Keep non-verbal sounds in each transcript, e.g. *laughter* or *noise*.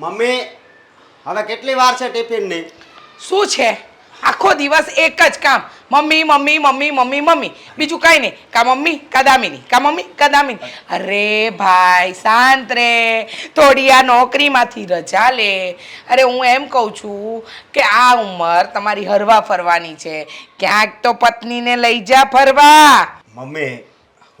Mummy હવે કેટલી વાર છે ટિફિનની? શું છે? આખો દિવસ એક જ કામ. Mummy mummy mummy mummy mummy. બીજું કાંઈ નહીં. કા મમ્મી કા દામિની. કા મમ્મી કા દામિની. અરે ભાઈ શાંત રે. થોડી આ નોકરીમાંથી રજા લે. અરે હું એમ કહું છું કે આ ઉંમર તમારી હરવા ફરવાની છે. ક્યાંક તો પત્નીને લઈ જા ફરવા. મમ્મી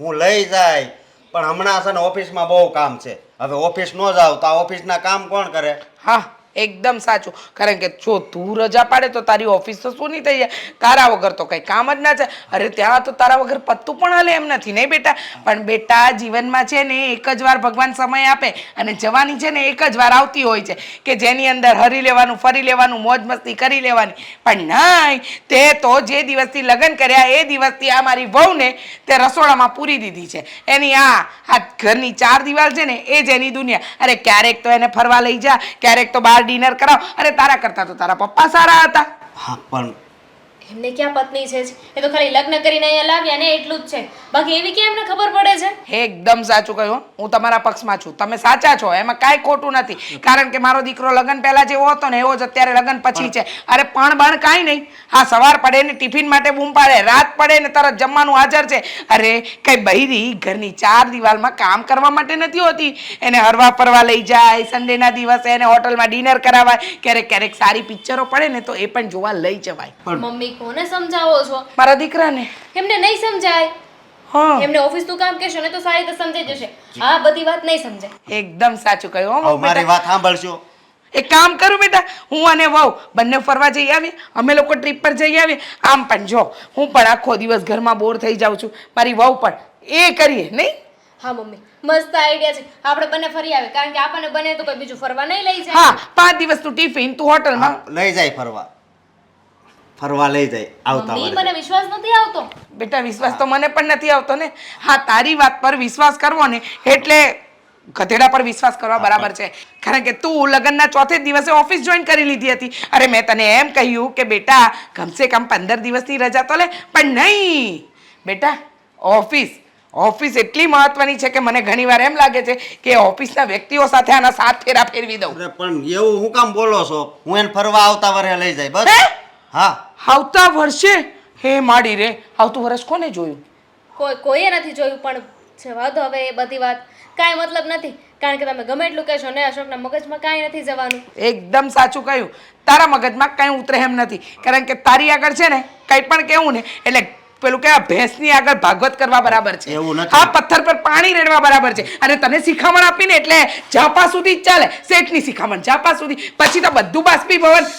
હું લઈ જાય. પણ હમણાં છે ને ઓફિસમાં બહુ કામ છે. હવે ઓફિસ ન જાવ તો આ ઓફિસના કામ કોણ કરે? હા એકદમ સાચું. કારણ કે જો તું રજા પાડે તો તારી ઓફિસ તો શું નહીં થઈ જાય. તારા વગર તો કંઈ કામ જ ના છે અરે ત્યાં તો તારા વગર પત્તું પણ હાલે એમ નથી, નહીં બેટા? પણ બેટા, જીવનમાં છે ને એક જ વાર ભગવાન સમય આપે અને જવાની છે ને એક જ વાર આવતી હોય છે કે જેની અંદર હરી લેવાનું, ફરી લેવાનું, મોજ મસ્તી કરી લેવાની. પણ નહીં તે તો જે દિવસથી લગ્ન કર્યા, એ દિવસથી આ મારી વહુને તે રસોડામાં પૂરી દીધી છે. એની આ આ ઘરની ચાર દિવાલ છે ને, એ જ એની દુનિયા. અરે ક્યારેક તો એને ફરવા લઈ જા, ક્યારેક તો બહાર ડિનર કરાવ. અરે તારા કરતા તો તારા પપ્પા સારા હતા. હા પણ એમને ક્યાં પત્ની છે જ? એ તો ખાલી લગ્ન કરીને અહીંયા લાવ્યા ને એટલું જ છે. બાકી એવી કેમ એમને ખબર પડે છે? એકદમ સાચું કહ્યું હું. તમારા પક્ષમાં છું. તમે સાચા છો. એમાં કાંઈ ખોટું નથી. કારણ કે મારો દીકરો લગ્ન પહેલા જેવો હતો ને એવો જ અત્યારે લગ્ન પછી છે. અરે પણ બણ કાંઈ નહીં. હા સવાર પડે ને ટિફિન માટે બૂમ પાડે રાત પડે ને તરત જમવાનું હાજર છે. અરે કઈ બૈરી ઘરની ચાર દિવાલમાં કામ કરવા માટે નથી હોતી? એને હરવા ફરવા લઈ જાય સન્ડેના દિવસે એને હોટલમાં ડિનર કરાવાય. ક્યારેક ક્યારેક સારી પિક્ચરો પડે ને તો એ પણ જોવા લઈ જવાય. પણ મમ્મી કોને સમજાવો છો? મારા દીકરાને? એમને નહીં સમજાય. હા. એમને ઓફિસનું કામ કહેશો ને તો સારી રીતે સમજાઈ જશે. આ બધી વાત નહીં સમજાય. એકદમ સાચું કહ્યું હો, મારી વાત સાંભળશો. એક કામ કરું બેટા. હું અને વહુ બંને ફરવા જઈ આવીએ. અમે લોકો ટ્રીપ પર જઈ આવીએ. આમ પણ જો હું પણ આખો દિવસ ઘરમાં બોર થઈ જાઉં છું. મારી વહુ પણ એ કરીએ નહીં? હા મમ્મી. મસ્ત આઈડિયા છે. આપણે બંને ફરી આવે કારણ કે આપણને બને તો કોઈ બીજું ફરવા નહીં લઈ જાય. હા પાંચ દિવસનું ટિફિન તું હોટલમાં લઈ જાય ફરવા. ફરવા લઈ જાય આવતા મમ્મી મને વિશ્વાસ નથી આવતો. બેટા વિશ્વાસ તો મને પણ નથી આવતો ને. હા તારી વાત પર વિશ્વાસ કરવો ને એટલે ગધેડા પર વિશ્વાસ કરવા બરાબર છે. કારણ કે તું લગ્નના ચોથે જ દિવસે ઓફિસ જોઈન કરી લીધી હતી. અરે મેં તને એમ કહ્યું કે બેટા કમસે કમ પંદર દિવસની રજા તો લે પણ નહીં. બેટા ઓફિસ ઓફિસ એટલી મહત્વની છે કે મને ઘણીવાર એમ લાગે છે કે ઓફિસના વ્યક્તિઓ સાથે આના સાત ફેરા ફેરવી દઉં. અરે પણ એવું હું કામ બોલો છો? હું એને ફરવા આવતા વરે લઈ જાય બસ. હે? આવતા વર્ષે હે માડી રે આવતું વર્ષ કોને જોયું? કોઈ કોઈએ નથી જોયું પણ જવા દો હવે એ બધી વાત. કાંઈ મતલબ નથી કારણ કે તમે ગમે એટલું કહેશો ને અશોકના મગજમાં કાંઈ નથી જવાનું. એકદમ સાચું કહ્યું. તારા મગજમાં કાંઈ ઉતરે એમ નથી કારણ કે તારી આગળ છે ને કંઈ પણ કહેવું ને એટલે પેલું કહેવાય ભેંસની આગળ ભાગવત કરવા બરાબર છે. એવું નથી. હા પથ્થર પર પાણી રેડવા બરાબર છે. અને તને શિખામણ આપીને એટલે જાપા સુધી ચાલે. શેઠની શિખામણ જાપા સુધી. પછી તો બધું બાષ્પીભવન.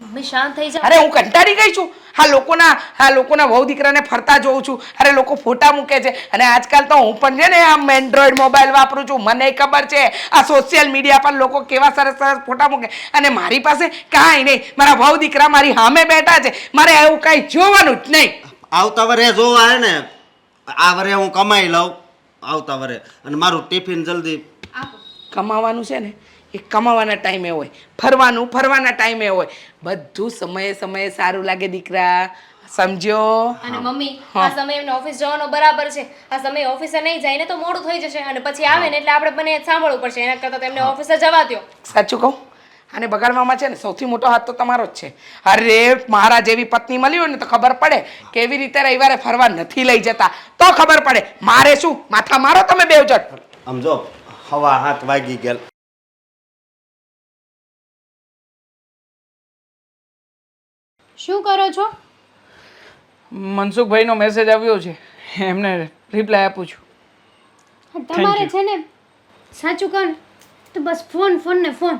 મમ્મી શાંત થઈ જાઓ. અરે હું કંટાળી ગઈ છું. હા લોકોના હા લોકોના વહુ દીકરાને ફરતા જોઉં છું. અરે લોકો ફોટા મૂકે છે. અને આજકાલ તો હું પણ છે ને આમ એન્ડ્રોઈડ મોબાઈલ વાપરું છું. મને ખબર છે. આ સોશિયલ મીડિયા પર લોકો કેવા સરસ સરસ ફોટા મૂકે. અને મારી પાસે કાંઈ નહીં. મારા વહુ દીકરા મારી સામે બેઠા છે. મારે એવું કાંઈ જોવાનું જ નહીં. આવતા વરે જોવા હે ને આ વરે હું કમાઈ લઉં. આવતા વરે. અને મારું ટિફિન જલ્દી કમાવાનું છે ને? એ કમાવાના ટાઈમે હોય ફરવાનું ફરવાના ટાઈમે હોય. બધું સમયે સમયે સારું લાગે દીકરા સમજ્યો? અને મમ્મી આ સમય એમને ઓફિસ જવાનો બરાબર છે. આ સમય ઓફિસે નહીં જાય ને તો મોડું થઈ જશે અને પછી આવે ને એટલે આપણે બને સાંભળવું પડશે. એના કરતાં તો એમને ઓફિસે જવા દ્યો. સાચું કહું? અને બગાડવામાં છે ને સૌથી મોટો હાથ તો તમારો જ છે. અરે મારા જેવી પત્ની મળી હોય ને તો ખબર પડે કેવી રીતે રવિવારે ફરવા નથી લઈ જતા. તો ખબર પડે. મારે શું? માથા મારો તમે બેવ જટ સમજો હવા હાથ વાગી ગયેલ. શું કરો છો? મનસુખભાઈનો મેસેજ આવ્યો છે. એમને રિપ્લાય આપું છું. તમારે છે ને સાચું કહો તો બસ ફોન ફોન ને ફોન.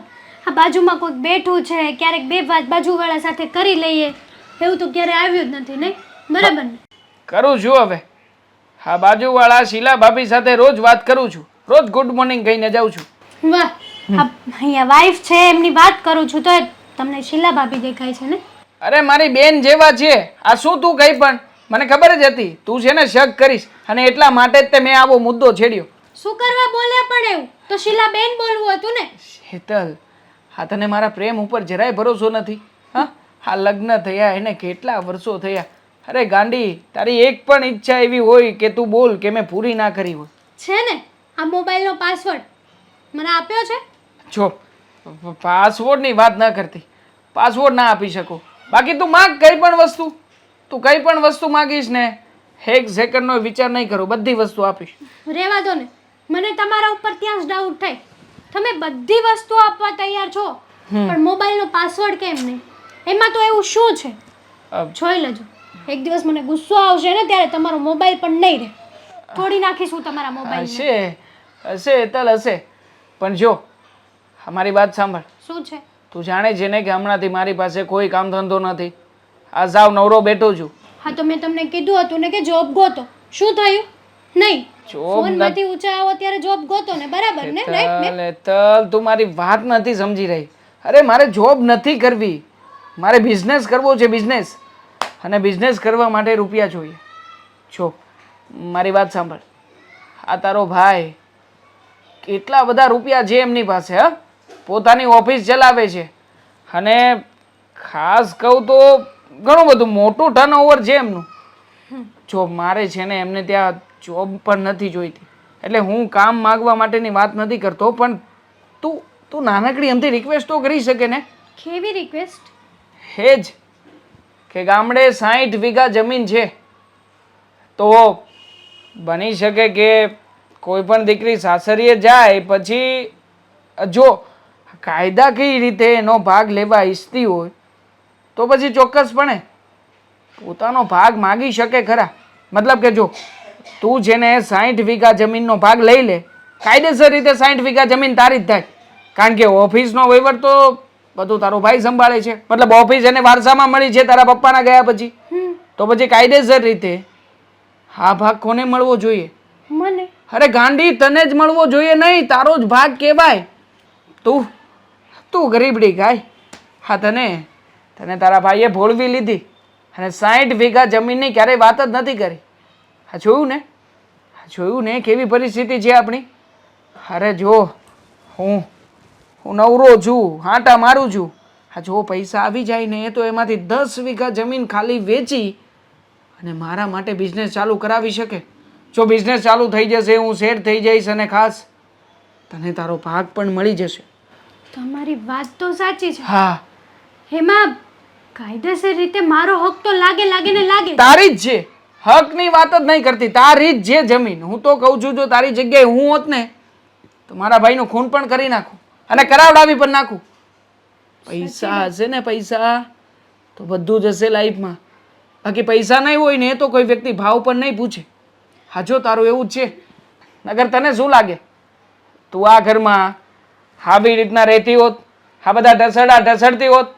આ બાજુમાં કોઈક બેઠું છે ક્યારેક બે વાત બાજુવાળા સાથે કરી લઈએ. એવું તો ક્યારે આવ્યું જ નથી નહીં? બરાબર ને? કરું છું હવે. હા બાજુવાળા શીલા ભાભી સાથે રોજ વાત કરું છું. રોજ ગુડ મોર્નિંગ કહીને જાઉં છું. વાહ અહીંયા વાઈફ છે એમની વાત કરું છું તો તમને શીલા ભાભી દેખાય છે ને? અરે મારી બેન જેવા છે. આ શું તું કઈ પણ? મને ખબર જ હતી. તું છે ને શક કરીશ. અને એટલા માટે જ તે મેં આવો મુદ્દો છેડ્યો. શું કરવા બોલ્યા પણ એવું? તો શીલા બેન બોલવું હતું ને. શીતલ હા તને મારા પ્રેમ ઉપર જરાય ભરોસો નથી. હા? હા લગ્ન થયા એને કેટલા વર્ષો થયા. અરે ગાંડી તારી એક પણ ઈચ્છા એવી હોય કે તું બોલ કે મેં પૂરી ના કરી હોય. છે ને આ મોબાઈલનો પાસવર્ડ મને આપ્યો છે? જો પાસવર્ડની વાત ન કરતી. પાસવર્ડ ના આપી શકું. બાકી તું માગ કઈ પણ વસ્તુ તું કઈ પણ વસ્તુ માગીશ ને એક સેકન્ડનો વિચાર નહીં કરું બધી વસ્તુ આપીશ. રહેવા દો ને મને તમારા ઉપર ત્યાં જ ડાઉટ થાય. તમે બધી વસ્તુ આપવા તૈયાર છો પણ મોબાઈલનો પાસવર્ડ કેમ નહીં? એમાં તો એવું શું છે? જોઈ લેજો. એક દિવસ મને ગુસ્સો આવશે ને ત્યારે તમારો મોબાઈલ પણ નહીં રહે. તોડી નાખીશું તમારા મોબાઈલ હશે હશે તલ હશે. પણ જો અમારી વાત સાંભળ. શું છે? તું જાણે છે ને કે હમણાંથી મારી પાસે કોઈ કામ ધંધો નથી. આ સાવ નવરો બેઠો છું. હા તો મેં તમને કીધું હતું ને કે જોબ ગોતો. શું થયું? નહીં. જોબ નથી ઊંચા આવો ત્યારે જોબ ગોતો ને. બરાબર ને? રાઈટ ને તલ તું મારી વાત નથી સમજી રહી. અરે મારે જોબ નથી કરવી. મારે બિઝનેસ કરવો છે બિઝનેસ અને બિઝનેસ કરવા માટે રૂપિયા જોઈએ. જો મારી વાત સાંભળ. આ તારો ભાઈ કેટલા બધા રૂપિયા છે એમની પાસે હા? પોતાની ઓફિસ ચલાવે છે. અને ખાસ કહું તો ઘણું બધું મોટું ટર્નઓવર છે એમનું. જો મારે છે ને એમને ત્યાં જોબ પણ નથી જોઈતી. એટલે હું કામ માગવા માટેની વાત નથી કરતો પણ તું તું નાનકડી અમથી રિક્વેસ્ટ તો કરી શકે ને? કેવી રિક્વેસ્ટ હે જ કે ગામડે સાઠ વીઘા જમીન છે. તો બની શકે કે કોઈ પણ દીકરી સાસરીએ જાય પછી જો કાયદાકીય રીતે એનો ભાગ લેવા ઈચ્છતી હોય તો પછી ચોક્કસપણે પોતાનો ભાગ માગી શકે ખરા. મતલબ કે જો તું જેને સાઠ વીઘા જમીનનો ભાગ લઈ લે કાયદેસર રીતે સાઠ વીઘા જમીન તારી જ થાય. કારણ કે ઓફિસનો વહીવટ તો બધું તારો ભાઈ સંભાળે છે. મતલબ ઓફિસ એને વારસામાં મળી છે તારા પપ્પાના ગયા પછી. તો પછી કાયદેસર રીતે હા ભાગ કોને મળવો જોઈએ? મને. અરે ગાંડી તને જ મળવો જોઈએ નહીં તારો જ ભાગ કહેવાય. તું તું ગરીબડી ગાય. હા, તને? તને તારા ભાઈએ ભોળવી લીધી અને સાઠ વીઘા જમીનની ક્યારેય વાત જ નથી કરી. હા, જોયું ને? હા, જોયું ને? કેવી પરિસ્થિતિ છે આપણી? અરે, જો, હું હું નવરો છું હાંટા મારું છું. હા, જો, પૈસા આવી જાય ને તો એમાંથી દસ વીઘા જમીન ખાલી વેચી અને મારા માટે બિઝનેસ ચાલુ કરાવી શકે. જો બિઝનેસ ચાલુ થઈ જશે, હું સેટ થઈ જઈશ અને ખાસ તને તારો ભાગ પણ મળી જશે. તમારી વાત તો સાચી છે. હા. એમાં કાયદેસર રીતે મારો હક તો લાગે લાગે ને લાગે. તારી જ છે હકની વાત જ નહીં કરતી. તારી જ છે જમીન. હું તો કહું છું જો તારી જગ્યાએ હું હોત ને તો મારા ભાઈનું ખૂન પણ કરી નાખું. અને કરાવડાવી પણ નાખું. પૈસા હશે ને પૈસા તો બધું જ હશે લાઈફમાં. બાકી પૈસા નહીં હોય ને તો કોઈ વ્યક્તિ ભાવ પણ નહીં પૂછે. હા જો તારું એવું જ છે. નગર તને શું લાગે? તું આ ઘરમાં આવી રીતના રહેતી હોત આ બધા ઢસડા ઢસડતી હોત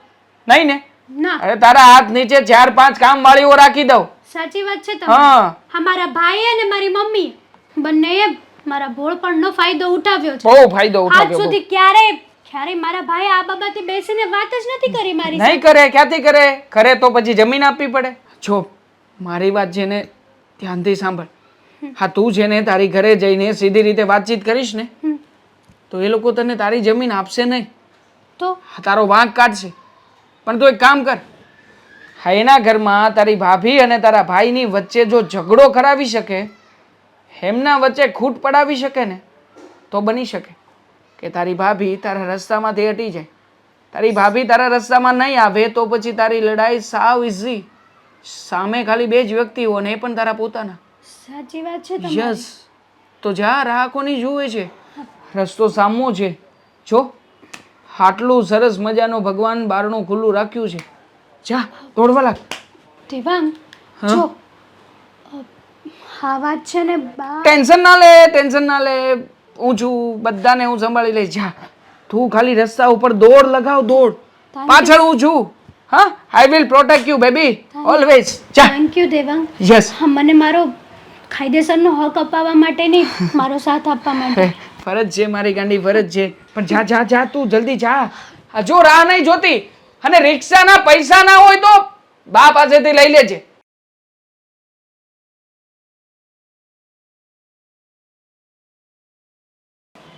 નહીં ને? ના. અરે તારા હાથ નીચે ચાર પાંચ કામ વાળીઓ રાખી દઉં. સાચી વાત છે તમારી. હા. મારા ભાઈ અને મારી મમ્મી બંનેએ મારા ભોળપણનો ફાયદો ઉઠાવ્યો છે. બહુ ફાયદો ઉઠાવ્યો આજ સુધી ક્યારે ક્યારે મારા ભાઈ આ બાબતે બેસીને વાત જ નથી કરી મારી નહીં કરે ક્યાંથી કરે? કરે તો પછી જમીન આપવી પડે. જો મારી વાત છે ને ધ્યાનથી સાંભળ. હા તું છે ને તારી ઘરે જઈને સીધી રીતે વાતચીત કરીશ ને. તો એ લોકો તને તારી જમીન આપશે નહીં. તો? તારો વાંક કાઢશે. પણ તું એક કામ કર. હા એના ઘરમાં તારી ભાભી અને તારા ભાઈની વચ્ચે જો ઝઘડો કરાવી શકે એમના વચ્ચે ખૂટ પડાવી શકે ને તો બની શકે. કે તારી ભાભી તારા રસ્તામાંથી હટી જાય. તારી ભાભી તારા રસ્તામાં નહીં આવે તો પછી તારી લડાઈ સાવ ઇઝી સામે ખાલી બે જ વ્યક્તિઓ ને એ પણ તારા પોતાના. સાચી વાત છે યસ તો જા રાહકોની જુએ છે? રસ્તો સામો છે. જો આટલું સરસ મજાનું ભગવાન બારણું ખુલ્લું રાખ્યું છે. જા દોડવા લાગ. દેવાંગ જો આ વાત છે ને બા ટેન્શન ના લે ટેન્શન ના લે. હું છું બધાને હું સંભાળી લઈશ. જા તું ખાલી રસ્તા ઉપર દોડ લગાવ દોડ. પાછળ હું છું. હા? I will protect you baby always જા. Thank you Devang. યસ મને મારો કાયદેસરનો હક અપાવવા માટે નહીં મારો સાથ આપવા માટે. ફરજ છે મારી ગાંડી ફરજ છે. પણ જા જા જા તું જલ્દી જા. આ જો રાહ નહીં જોતી અને રિક્ષાના પૈસા ના હોય તો બા પાસેથી લઈ લેજે.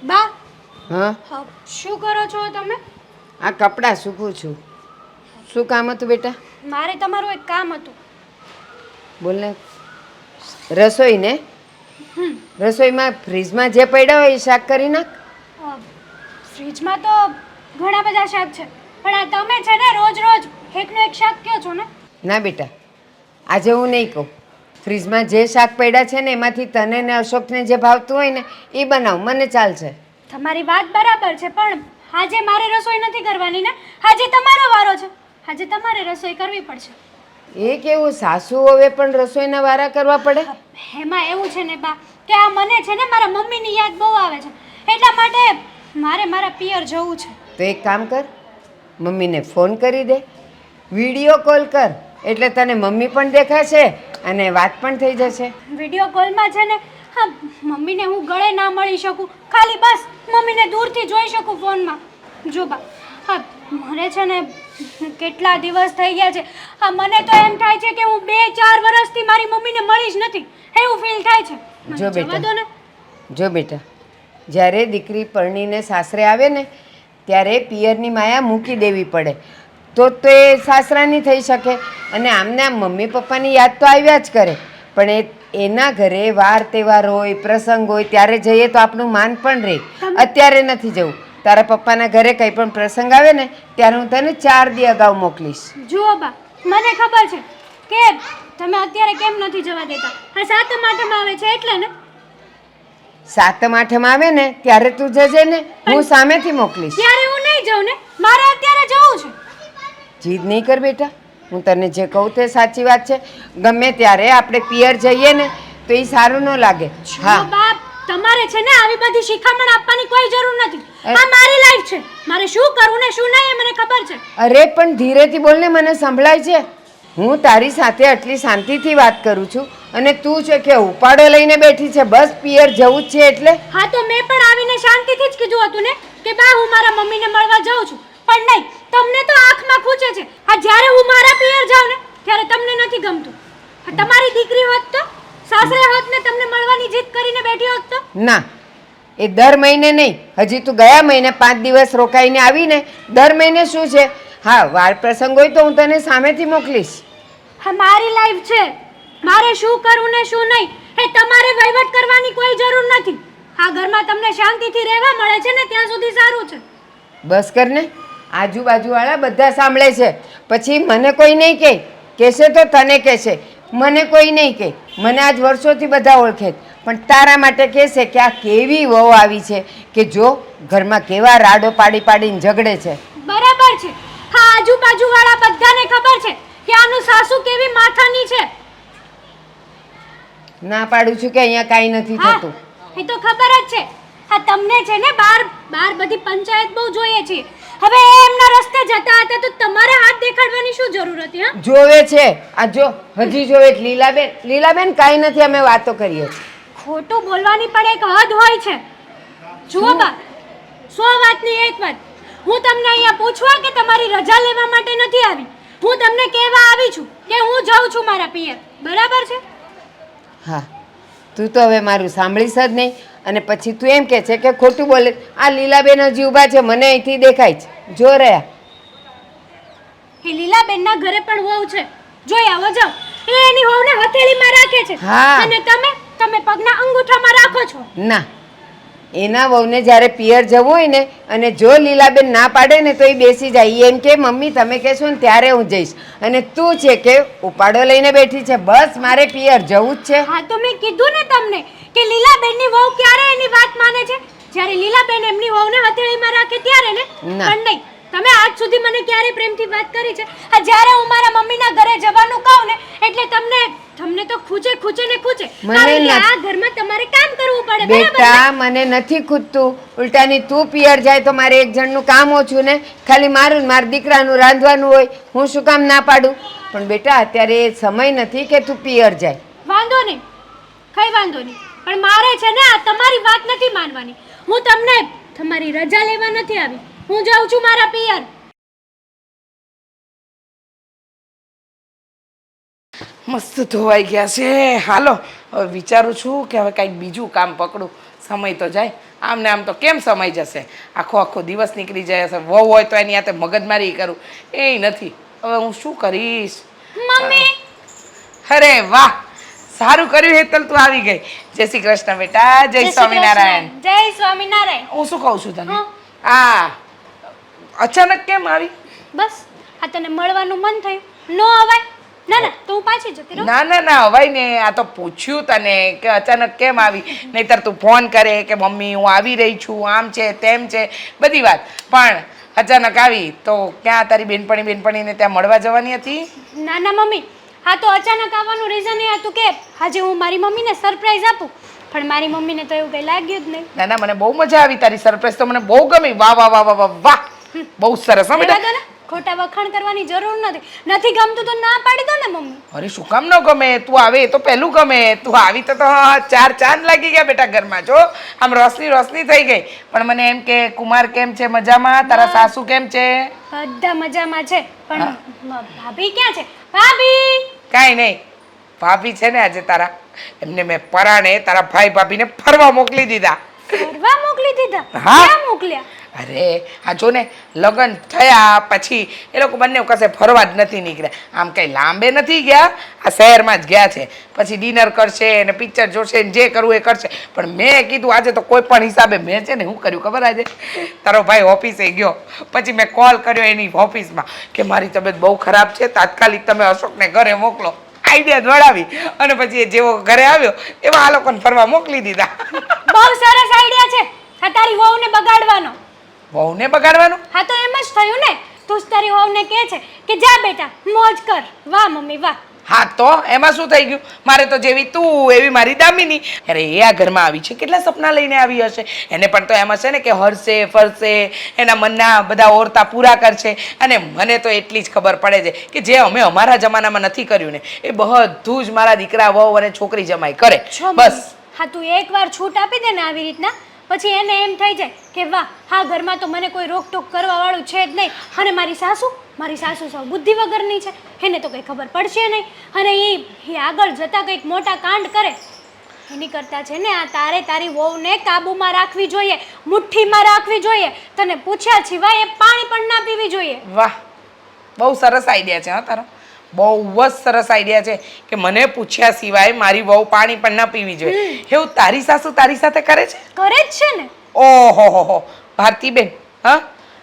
બા હા? શું કરો છો તમે? આ કપડાં સૂકું છું. શું કામ હતું બેટા? મારે તમારું એક કામ હતું. બોલ ને રસોઈ ને રસોઈમાં ફ્રીજમાં જે પડ્યા હોય એ શાક કરી નાખ. ફ્રીજમાં તો ઘણા બધા શાક છે પણ આ તમે છે ને રોજ રોજ એકનું એક શાક કયો છો ને? ના બેટા આજે હું નહીં કહું. ફ્રીજમાં જે શાક પડ્યા છે ને એમાંથી તને ને અશોકને જે ભાવતું હોય ને એ બનાવ મને ચાલશે તમારી વાત બરાબર છે પણ આજે મારે રસોઈ નથી કરવાની ને? આજે તમારો વારો છે આજે તમારે રસોઈ કરવી પડશે. એ કેવું સાસુ હવે પણ રસોઈના વારા કરવા પડે? એમાં એવું છે ને બા કે આ મને છે ને મારા મમ્મીની યાદ બહુ આવે છે. એટલા માટે મારે મારા પિયર જવું છે. તો એક કામ કર મમ્મીને ફોન કરી દે વીડિયો કોલ કર એટલે તને મમ્મી પણ દેખાશે અને વાત પણ થઈ જશે. વીડિયો કોલમાં છે ને હા મમ્મીને હું ગળે ના મળી શકું. ખાલી બસ મમ્મીને દૂરથી જોઈ શકું ફોનમાં. જો બા હા મને છે ને કેટલા દિવસ થઈ ગયા છે. હા મને તો એમ થાય છે કે હું બે ચાર વર્ષથી મારી મમ્મીને મળી જ નથી એવું ફીલ થાય છે. જો બેટા. જો બેટા જ્યારે દીકરી પરણીને સાસરે આવે ને ત્યારે પિયરની માયા મૂકી દેવી પડે. તો તે સાસરાની થઈ શકે. અને આમને આમ મમ્મી પપ્પાની યાદ તો આવ્યા જ કરે. પણ એ એના ઘરે વાર તહેવાર હોય પ્રસંગ હોય ત્યારે જઈએ તો આપણું માન પણ રહે. અત્યારે નથી જવું. તારા પપ્પાના ઘરે કંઈ પણ પ્રસંગ આવે ને ત્યારે હું તને ચાર દી અગાઉ મોકલીશ. જુઓ બા મને ખબર છે કે તમે અત્યારે કેમ નથી જવા દેતા? આ સાતમ આઠમ આવે છે એટલે ને? સાતમ આઠમ આવે ને ત્યારે તું જજે ને હું સામેથી મોકલીશ. ત્યારે હું નહીં જાઉં ને મારે અત્યારે જવું છે. જીદ નહીં કર બેટા. હું તને જે કહું તે સાચી વાત છે. ગમે ત્યારે આપણે પિયર જઈએ ને તો એ સારું ન લાગે. હા. તમારે છે ને આવી બધી શિખામણ આપવાની કોઈ જરૂર નથી. આ મારી લાઈફ છે. મારે શું કરવું ને શું નહીં એ મને ખબર છે. અરે પણ ધીરેથી બોલને મને સંભળાય છે. હું તારી સાથે આટલી શાંતિથી વાત કરું છું અને તું છે કે ઉપાડો લઈને બેઠી છે બસ પિયર જવું જ છે એટલે. હા તો મેં પણ આવીને શાંતિથી જ કીધું હતું ને કે બા હું મારા મમ્મીને મળવા જાઉં છું. પણ નહીં તમને તો આંખમાં ખૂંચે છે. આ જ્યારે હું મારા પિયર જાઉં ને ત્યારે તમને નથી ગમતું. તમારી દીકરી હોત તો? સાસરે હોત ને તમને મળવાની જીદ કરીને બેઠી હોત તો? ના એ દર મહિને નહીં. હજી તું ગયા મહિને પાંચ દિવસ રોકાઈને આવીને દર મહિને શું છે? હા વાર પ્રસંગ હોય તો હું તને સામેથી મોકલીશ. હા મારી લાઈફ છે. મારે શું કરવું ને શું નહીં? એ તમારે વહીવટ કરવાની કોઈ જરૂર નથી. આ ઘરમાં તમને શાંતિથી રહેવા મળે છે ને ત્યાં સુધી સારું છે. બસ કરને આજુબાજુવાળા બધા સાંભળે છે. પછી મને કોઈ નહીં કહે. કહેશે તો તને કહેશે. મને કોઈ નહીં કહે. મને આજ વર્ષોથી બધા ઓળખે પણ તારા માટે કહેશે કે આ કેવી વહુ આવી છે કે જો ઘરમાં કેવા રાડો પાડી પાડીને ઝઘડે છે. બરાબર છે. હા આજુબાજુ વાળા બધાને ખબર છે કે આનું સાસુ કેવી માથાની છે. ના પાડું છું કે અહીંયા કાંઈ નથી થતું. એ તો ખબર જ છે. હા તમને છે ને બાર બાર બધી પંચાયત બહુ જોઈએ છે. હવે એ એમના રસ્તે જતા હતા તો તમારે હાથ દેખાડવાની શું જરૂર હતી હા? જોવે છે. આ જો હજી જોવે છે. લીલાબેન લીલાબેન કાઈ નથી અમે વાતો કરીએ ખોટું બોલવાની પણ એક હદ હોય છે. જુઓ બા સો વાતની એક વાત. હું તમને અહીંયા પૂછવા કે તમારી રજા લેવા માટે નથી આવી? હું તમને કહેવા આવી છું કે હું જાઉં છું મારા પિયર. બરાબર છે? હા. તું તો હવે મારું સાંભળીશ જ નહીં. અને પછી તું એમ કે છે કે ખોટું બોલે આ લીલાબેન હજી ઊભા છે મને અહીંથી દેખાય છે. જો રહ્યા. એ લીલાબેનના ઘરે પણ વહુ છે. જોઈ આવો જાવ એ એની વહુને હથેળીમાં રાખે છે. હા. અને તમે તમે પગના અંગૂઠામાં રાખો છો. ના. એના વહુને જ્યારે પિયર જવું હોય ને અને જો લીલાબેન ના પાડે ને તો એ બેસી જાય. એમ કે મમ્મી તમે કહેશો ને ત્યારે હું જઈશ. અને તું છે કે ઉપાડો લઈને બેઠી છે. બસ મારે પિયર જવું જ છે. હા તો મેં કીધું ને તમને કે લીલાબેનની વહુ ક્યારે એની વાત માને છે? જ્યારે લીલાબેન એમની વહુને હથેળીમાં રાખે ત્યારે ને? પણ નહીં. તમે આજ સુધી મને ક્યારે પ્રેમથી વાત કરી છે? આ જ્યારે હું મારા મમ્મીના ઘરે જવાનું કહું ને એટલે તમને તમને તો ખૂચે ખૂચે ને ખૂચે. કારણ કે આ ઘરમાં તમારે કામ કરવું પડે બેટા મને નથી ખૂદતું ઉલટાની તું પિયર જાય તો મારે એક જણનું કામ ઓછું ને? ખાલી મારું માર દીકરાનું રાંધવાનું હોય. હું શું કામ ના પાડું? પણ બેટા અત્યારે સમય નથી કે તું પિયર જાય. વાંધો નહીં. કઈ વાંધો નહીં. પણ મારે છે ને આ તમારી વાત નથી માનવાની. હું તમને તમારી રજા લેવા નથી આવી. હું જાઉં છું મારા પિયર. મસ્ત ધોવાઈ ગયા છે. હાલો હવે વિચારું છું કે હવે કાંઈક બીજું કામ પકડું. સમય તો જાય. આમ ને આમ તો કેમ સમય જશે? આખો આખો દિવસ નીકળી જાય હશે. વહુ હોય તો એની હાથે મગજમારી કરું. એ નથી. હવે હું શું કરીશ? મમ્મી! અરે વાહ! સારું કર્યું હેતલ તું આવી ગઈ. જય શ્રી કૃષ્ણ બેટા જય સ્વામિનારાયણ. જય સ્વામિનારાયણ. હું શું કહું છું તને. હા. અચાનક કેમ આવી? બસ આ તને મળવાનું મન થયું. ન અવાય. ના ના તું પાછી જતી ના ના ના હવાય ને આ તો પૂછ્યું તને કે અચાનક કેમ આવી? નહીતર તું ફોન કરે કે મમ્મી હું આવી રહી છું આમ છે તેમ છે બધી વાત. પણ અચાનક આવી તો ક્યાં તારી બેનપણી બેનપણીને ત્યાં મળવા જવાની હતી? ના ના મમ્મી. હા તો અચાનક આવવાનું રીઝન એ હતું કે આજે હું મારી મમ્મીને સરપ્રાઈઝ આપું. પણ મારી મમ્મીને તો એવું કંઈ લાગ્યું જ નહીં. ના ના મને બહુ મજા આવી તારી સરપ્રાઈઝ તો મને બહુ ગમી. વાહ વાહ વાહ વાહ વાહ બહુ સરસ હા રહેવા બેટા. દો ને ખોટા વખાણ કરવાની જરૂર નથી. નથી ગમતું તો ના પાડી દો ને મમ્મી. અરે શું કામ ન ગમે? તું આવે એ તો પહેલું ગમે. તું આવી તો તો હા, ચાર ચાંદ લાગી ગયા બેટા ઘરમાં જો. આમ રોશની રોશની થઈ ગઈ. પણ મને એમ કે કુમાર કેમ છે? મજામાં? તારા સાસુ કેમ છે? બધા મજામાં છે. પણ મ- ભાભી ક્યાં છે? ભાભી! કાંઈ નહીં. ભાભી છે ને આજે તારા. એમને મેં પરાણે તારા ભાઈ ભાભીને ફરવા મોકલી દીધા. ફરવા મોકલી દીધા? હા. મોકલ્યા? અરે, આ જો ને લગ્ન થયા પછી એ લોકો બંને કશે ફરવા જ નથી નીકળ્યા. આમ કંઈ લાંબે નથી ગયા, આ શહેરમાં જ ગયા છે. પછી ડિનર કરશે ને પિક્ચર જોશે ને જે કરવું એ કરશે. પણ મેં કીધું આજે તો કોઈ પણ હિસાબે મેં છે ને શું કર્યું ખબર આજે? તારો ભાઈ ઓફિસે ગયો. પછી મેં કોલ કર્યો એની ઓફિસમાં કે મારી તબિયત બહુ ખરાબ છે, તાત્કાલિક તમે અશોકને ઘરે મોકલો. આઈડિયા દોડાવી અને પછી એ જેવો ઘરે આવ્યો, એવા આ લોકોને ફરવા મોકલી દીધા. બહુ સરસ આઈડિયા છે. તારી વહુને બગાડવાનો. વહુને બગાડવાનું? હા તો એમ જ થયું ને. તું જ તારી વહુને કહે છે કે જા બેટા મોજ કર. વાહ મમ્મી વાહ. હા તો એમાં શું થઈ ગયું? મારે તો જેવી તું એવી મારી દામિની. અરે એ આ ઘરમાં આવી છે. કેટલા સપના લઈને આવી હશે? એને પણ તો એમ હશે ને કે હરશે ફરશે એના મનના બધા ઓરતા પૂરા કરશે. અને મને તો એટલી જ ખબર પડે છે કે જે અમે અમારા જમાનામાં નથી કર્યું ને એ બધું જ મારા દીકરા વહુ અને છોકરી જમાઈ કરે. બસ. હા તું એકવાર છૂટ આપી દે ને આવી રીતના. પછી એને એમ થઈ જાય કે વાહ, હા, ઘરમાં તો મને કોઈ રોકટોક કરવાવાળું છે જ નહીં. અને મારી સાસુ મારી સાસુ સૌ બુદ્ધિ વગરની છે. એને તો કંઈ ખબર પડશે નહીં. અને એ એ આગળ જતાં કંઈક મોટા કાંડ કરે. એની કરતાં છે ને આ તારે તારી વહુને કાબુમાં રાખવી જોઈએ, મુઠ્ઠીમાં રાખવી જોઈએ. તને પૂછ્યા સિવાય એ પાણી પણ ના પીવી જોઈએ. વાહ, બહુ સરસ આઈડિયા છે હા તારો. બહુ જ સરસ આઈડિયા છે કે મને પૂછ્યા સિવાય મારી વહુ પાણી પણ ન પીવી જોઈએ. એવું તારી સાસુ તારી સાથે કરે છે? કરે જ છે ને. ઓહો હો હો. ભારતીબેન હા?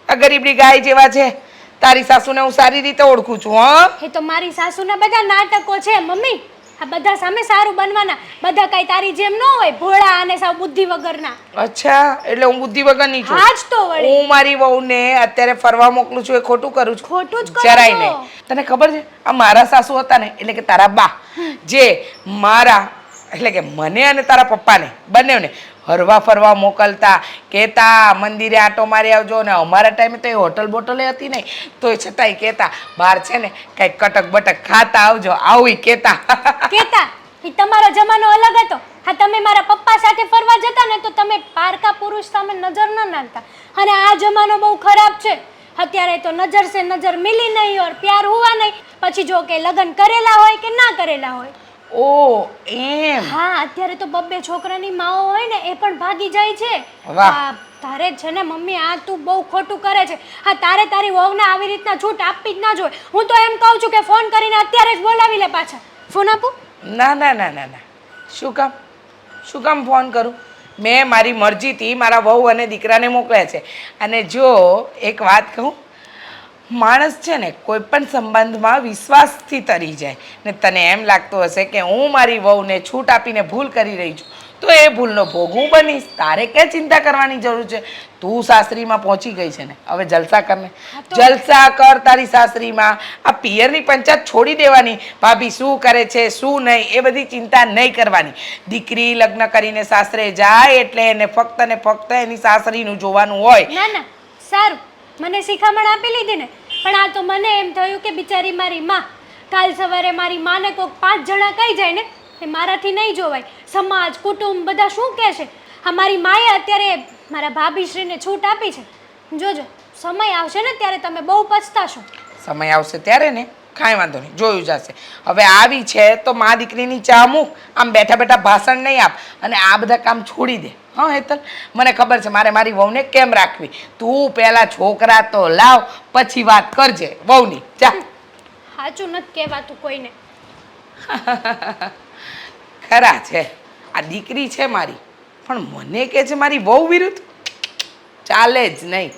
આ ગરીબની ગાય જેવા છે. તારી સાસુને હું સારી રીતે ઓળખું છું હા? એ તો મારી સાસુના બધા નાટકો છે મમ્મી. આ બધા સામે સારું બનવાના. બધા કઈ તારી જેમ ન હોય ભોળા અને સાવ બુદ્ધિ વગરના. અચ્છા એટલે હું બુદ્ધિ વગરની છું. આજ તો વળી. હું મારી વહુને અત્યારે ફરવા મોકલું છું એ ખોટું કરું છું. ખોટું જ કરું જરાય. નહીં તને ખબર છે? આ મારા સાસુ હતા ને એટલે કે તારા બા. જે મારા એટલે કે મને અને તારા પપ્પાને બંનેને હરવા ફરવા મોકલતા, કહેતા, મંદિરે આટો મારી આવજો. ને અમારા ટાઈમે તો એ હોટલ બોટલે હતી નહીં. તો છતાંય કહેતા, બહાર છે ને કંઈક કટક બટક ખાતા આવજો. આવું કહેતા. *laughs* કહેતા તમારો જમાનો અલગ હતો. હા, તમે મારા પપ્પા સાથે ફરવા જતા ને તો તમે પારકા પુરુષ સામે નજર ન નાખતા. અને આ જમાનો બહુ ખરાબ છે. અત્યારે તો નજર સે નજર મિલી નહીં ઓર પ્યાર હોવા નહીં. પછી જો કે લગ્ન કરેલા હોય કે ના કરેલા હોય. ઓ એમ. હા અત્યારે તો બબ્બે છોકરાની માઓ હોય ને એ પણ ભાગી જાય છે. વાહ. તારે છે ને મમ્મી આ તું બહુ ખોટું કરે છે. હા તારે તારી વહુને આવી રીતના છૂટ આપવી જ ના જોઈએ. હું તો એમ કહું છું કે ફોન કરીને અત્યારે જ બોલાવી લે પાછા. ફોન આપું? ના ના ના ના ના. શું કામ? શું કામ ફોન કરું? મેં મારી મરજીથી મારા વહુ અને દીકરાને મોકલ્યા છે. અને જો એક વાત કહું માણસ છે ને કોઈ પણ સંબંધમાં વિશ્વાસથી તરી જાય. ને તને એમ લાગતું હશે કે હું મારી વહુને છૂટ આપીને ભૂલ કરી રહી છું તો એ ભૂલનો ભોગ હું બનીશ. તારે ક્યાં ચિંતા કરવાની જરૂર છે? તું સાસરીમાં પહોંચી ગઈ છે ને. હવે જલસા કર ને. જલસા કર તારી સાસરીમાં. આ પિયરની પંચાયત છોડી દેવાની. ભાભી શું કરે છે શું નહીં એ બધી ચિંતા નહીં કરવાની. દીકરી લગ્ન કરીને સાસરે જાય એટલે એને ફક્ત ને ફક્ત એની સાસરીનું જોવાનું હોય. ના ના સારું. મને શિખામણ આપી લીધી ને. પણ આ તો મને એમ થયું કે બિચારી મારી માં કાલ સવારે મારી માને કોઈક પાંચ જણા કહી જાય ને, એ મારાથી નહીં જોવાય. સમાજ, કુટુંબ બધા શું કહેશે? આ મારી માએ અત્યારે મારા ભાભીશ્રીને છૂટ આપી છે. જોજો, સમય આવશે ને ત્યારે તમે બહુ પછતાશો સમય આવશે ત્યારે ને? કાંઈ વાંધો નહીં, જોયું જશે. હવે આવી છે તો મા દીકરીની ચા મૂક. આમ બેઠા બેઠા ભાષણ નહીં આપ. અને આ બધા કામ છોડી દે. હા હેતલ. મને ખબર છે મારે મારી વહુને કેમ રાખવી? તું પહેલા છોકરા તો લાવ પછી વાત કરજે વહુની. જા. સાચું નથી કહેવાતું કોઈને. *laughs* ખરા છે. આ દીકરી છે મારી. પણ મને કે છે મારી વહુ વિરુદ્ધ? ચાલે જ નહીં.